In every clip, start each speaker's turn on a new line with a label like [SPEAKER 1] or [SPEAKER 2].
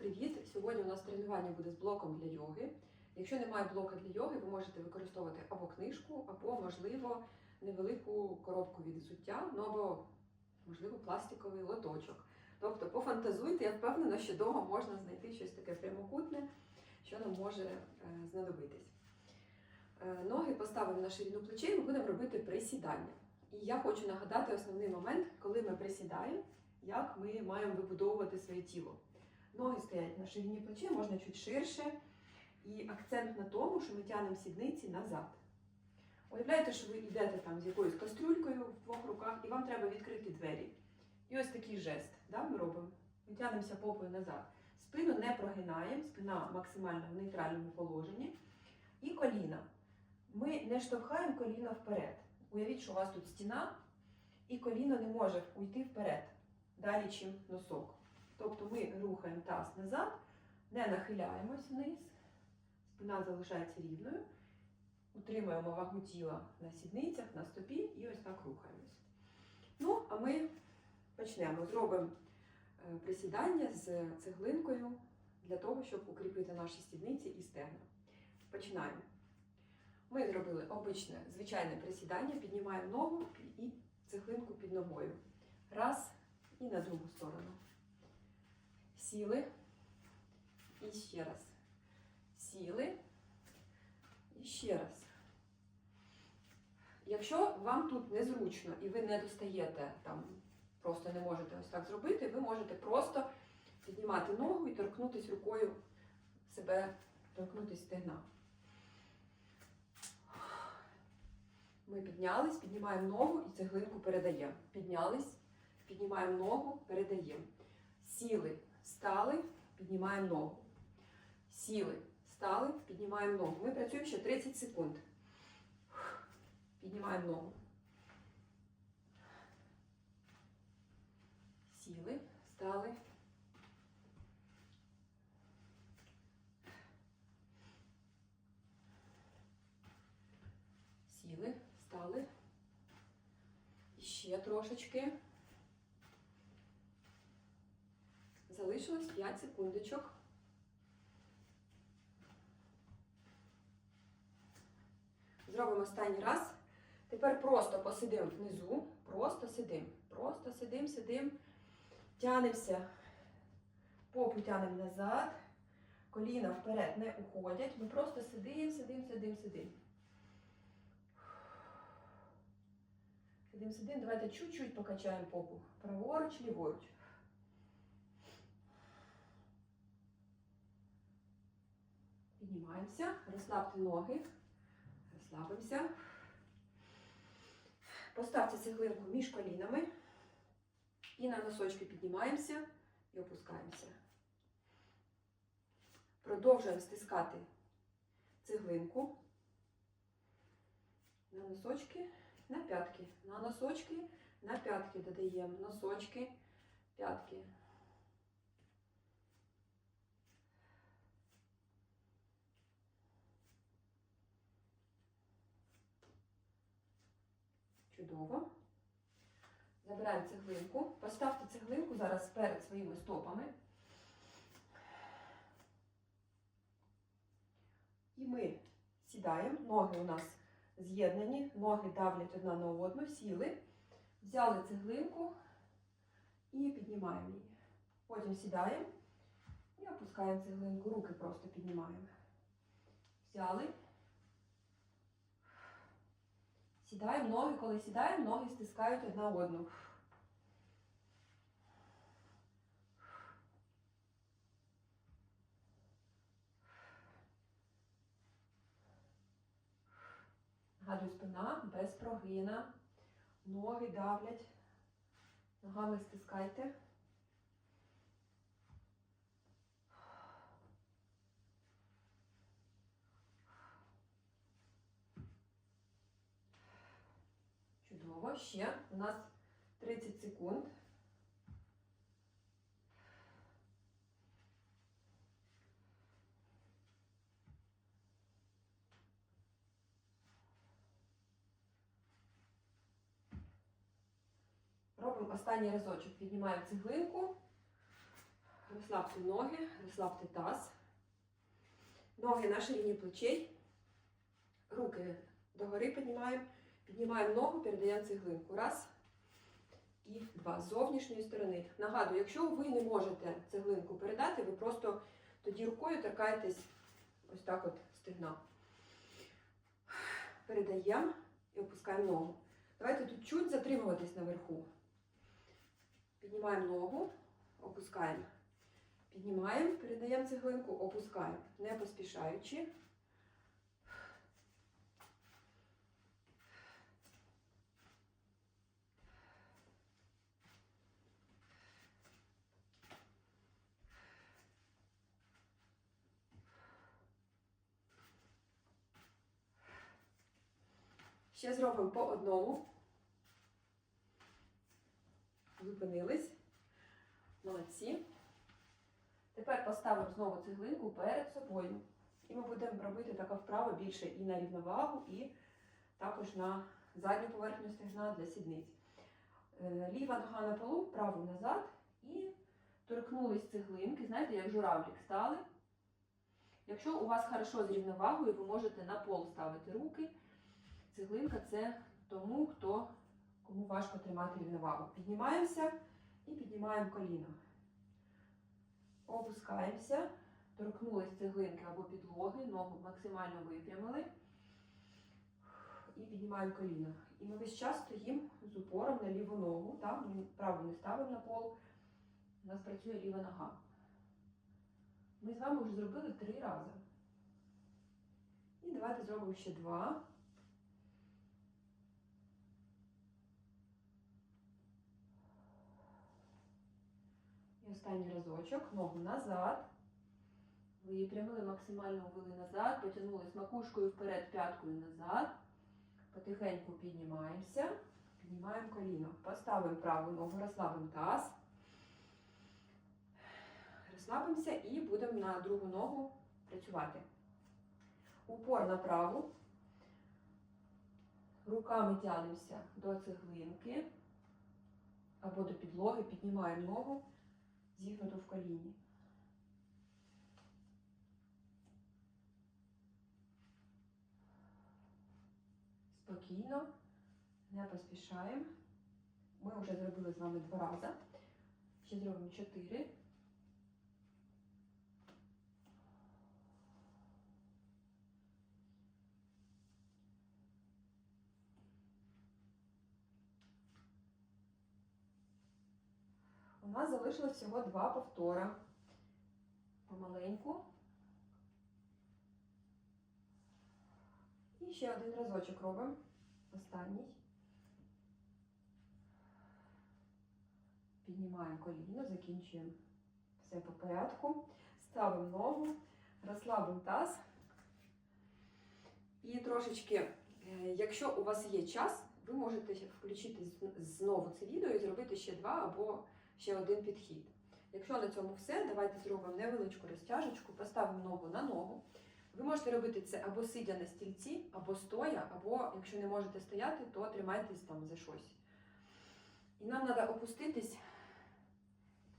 [SPEAKER 1] Привіт! Сьогодні у нас тренування буде з блоком для йоги. Якщо немає блока для йоги, ви можете використовувати або книжку, або, можливо, невелику коробку від взуття, ну або, можливо, пластиковий лоточок. Тобто пофантазуйте, я впевнена, що вдома можна знайти щось таке прямокутне, що нам може е, знадобитись. Е, Ноги поставимо на ширину плечей, ми будемо робити присідання. І я хочу нагадати основний момент, коли ми присідаємо, як ми маємо вибудовувати своє тіло. Ноги стоять на ширині плечей, можна чуть ширше. І акцент на тому, що ми тягнемо сідниці назад. Уявляєте, що ви йдете там з якоюсь кастрюлькою в двох руках, і вам треба відкрити двері. І ось такий жест да, ми робимо. Ми тягнемося попою назад. Спину не прогинаємо, спина максимально в нейтральному положенні. І коліна. Ми не штовхаємо коліна вперед. Уявіть, що у вас тут стіна, і коліно не може уйти вперед, далі, чим носок. Тобто ми рухаємо таз назад, не нахиляємось вниз, спина залишається рівною, утримуємо вагу тіла на сідницях, на стопі і ось так рухаємось. Ну, а ми почнемо. Зробимо е, присідання з цеглинкою для того, щоб укріпити наші сідниці і стегна. Починаємо. Ми зробили обичне звичайне присідання, піднімаємо ногу і цеглинку під ногою. Раз і на другу сторону. Сіли. І ще раз. Сіли. І ще раз. Якщо вам тут незручно і ви не достаєте, там, просто не можете ось так зробити, ви можете просто піднімати ногу і торкнутися рукою себе, торкнутися стегна. Ми піднялись, піднімаємо ногу і цеглинку передаємо. Піднялись, піднімаємо ногу, передаємо. Сіли, стали, піднімаємо ногу. Сіли, стали, піднімаємо ногу. Ми працюємо ще 30 секунд. Піднімаємо ногу. Сіли, стали. Сіли, стали. І ще трошечки. Залишилось 5 секундочок. Зробимо останній раз. Тепер просто посидимо внизу, просто сидим. Просто сидим, сидим, тянемося, попу тянемо назад, коліна вперед не уходять. Ми просто сидим, сидим, сидим, сидим. Сидим, сидим. Давайте чуть-чуть покачаємо попу. Праворуч, ліворуч. Піднімаємося, розслабте ноги, розслабимося. Поставте цеглинку між колінами і на носочки піднімаємося і опускаємося. Продовжуємо стискати цеглинку на носочки, на п'ятки. На носочки, на п'ятки додаємо. Носочки, п'ятки. Чудово. Забираємо цеглинку. Поставте цеглинку зараз перед своїми стопами. І ми сідаємо. Ноги у нас з'єднані, ноги давлять одна на одну, сіли. Взяли цеглинку і піднімаємо її. Потім сідаємо і опускаємо цеглинку. Руки просто піднімаємо. Взяли. Сідаємо ноги, коли сідаємо, ноги стискають одна одну. Нагадую, спина без прогина. Ноги давлять. Ногами стискайте. Чудово. Ще у нас 30 секунд. Робимо останній разочок. Піднімаємо цеглинку, Розслабте ноги, розслабте таз. Ноги на ширині плечей. Руки догори піднімаємо. Піднімаємо ногу, передаємо цеглинку. Раз і два. З зовнішньої сторони. Нагадую, якщо ви не можете цеглинку передати, ви просто тоді рукою торкаєтесь ось так от стегна. Передаємо і опускаємо ногу. Давайте тут чуть затримуватись наверху. Піднімаємо ногу, опускаємо. Піднімаємо, передаємо цеглинку, опускаємо, не поспішаючи. Ще зробимо по одному. Зупинились. Молодці. Тепер поставимо знову цеглинку перед собою. І ми будемо робити така вправа більше і на рівновагу, і також на задню поверхню стегна для сідниць. Е, Ліва нога на полу, праву назад і торкнулись цеглинки. Знаєте, як журавлік стали. Якщо у вас хорошо з рівновагою, ви можете на пол ставити руки. Цеглинка це тому, хто, кому важко тримати рівновагу. Піднімаємося і піднімаємо коліно. Опускаємося, торкнулись цеглинки або підлоги, ногу максимально випрямили. І піднімаємо коліно. І ми весь час стоїмо з упором на ліву ногу. Так? Праву не ставимо на пол. У нас працює ліва нога. Ми з вами вже зробили три рази. І давайте зробимо ще два. Останній разочок. Ногу назад. Випрямили, максимально ввели назад, потягнулись макушкою вперед, п'яткою назад. Потихеньку піднімаємося. Піднімаємо коліно. Поставимо праву ногу, розслабимо таз. Розслабимося і будемо на другу ногу працювати. Упор на праву. Руками тягнемося до цеглинки або до підлоги, піднімаємо ногу, зігнуту в коліні. Спокійно, не поспішаємо. Ми вже зробили з вами два рази. Ще зробимо чотири. У нас залишилось всього два повтора. Помаленьку. І ще один разочок робимо. Останній. Піднімаємо коліно, закінчуємо все по порядку. Ставимо ногу, розслабимо таз. І трошечки, е, якщо у вас є час, ви можете включити знову це відео і зробити ще два або ще один підхід. Якщо на цьому все, давайте зробимо невеличку розтяжечку, поставимо ногу на ногу. Ви можете робити це або сидя на стільці, або стоя, або якщо не можете стояти, то тримайтесь там за щось. І нам треба опуститись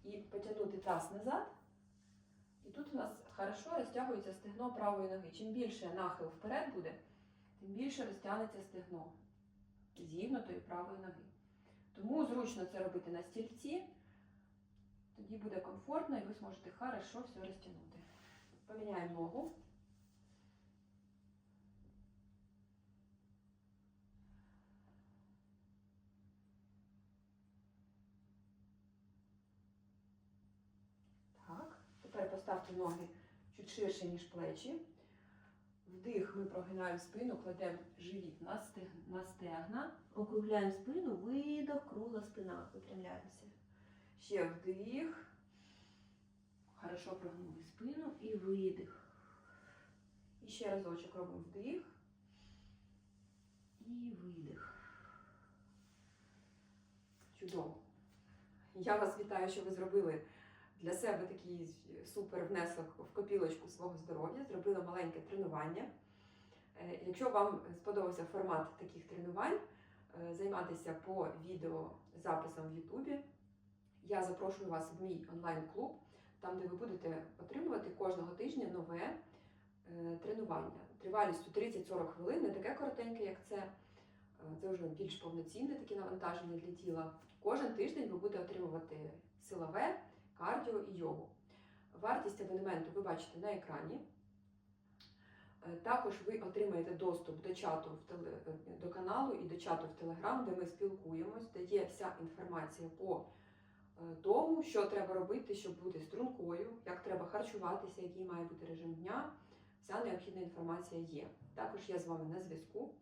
[SPEAKER 1] і потягнути таз назад. І тут у нас хорошо розтягується стегно правої ноги. Чим більше нахил вперед буде, тим більше розтягнеться стегно зігнутої правої ноги. Тому зручно це робити на стільці. Тоді буде комфортно і ви зможете хорошо все розтягнути. Поміняємо ногу. Так, тепер поставте ноги чуть ширше, ніж плечі. Вдих, ми прогинаємо спину, кладемо живіт на стегна, на стегна, округляємо спину, видох, кругла спина, випрямляємося. Ще вдих. Хорошо прогнули спину і видих. І ще разочок робимо вдих і видих. Чудово. Я вас вітаю, що ви зробили для себе такий супер внесок в копілочку свого здоров'я, зробили маленьке тренування. Е, Якщо вам сподобався формат таких тренувань, е, займатися по відео записам в Ютубі, я запрошую вас в мій онлайн-клуб. там, де ви будете отримувати кожного тижня нове е, тренування. Тривалістю 30-40 хвилин, не таке коротеньке, як це. Е, Це вже більш повноцінне таке навантаження для тіла. Кожен тиждень ви будете отримувати силове, кардіо і йогу. Вартість абонементу ви бачите на екрані. Е, Також ви отримаєте доступ до чату в теле, до каналу і до чату в Телеграм, де ми спілкуємось, де є вся інформація по тому, що треба робити, щоб бути стрункою, як треба харчуватися, який має бути режим дня. Вся необхідна інформація є. Також я з вами на зв'язку.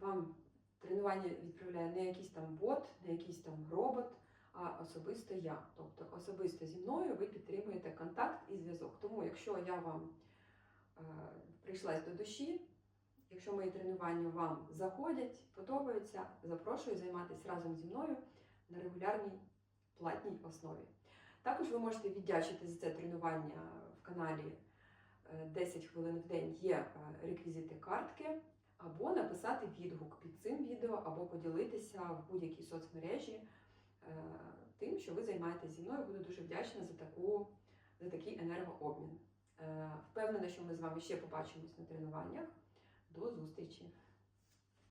[SPEAKER 1] Вам тренування відправляє не якийсь там бот, не якийсь там робот, а особисто я. Тобто особисто зі мною ви підтримуєте контакт і зв'язок. Тому, якщо я вам е, прийшлась до душі, якщо мої тренування вам заходять, подобаються, запрошую займатися разом зі мною на регулярній платній основі. Також ви можете віддячити за це тренування в каналі е, 10 хвилин в день є е, реквізити картки, або написати відгук під цим відео, або поділитися в будь-якій соцмережі е, тим, що ви займаєтесь зі мною. Буду дуже вдячна за, таку, за такий енергообмін. Е, Впевнена, що ми з вами ще побачимось на тренуваннях. До зустрічі!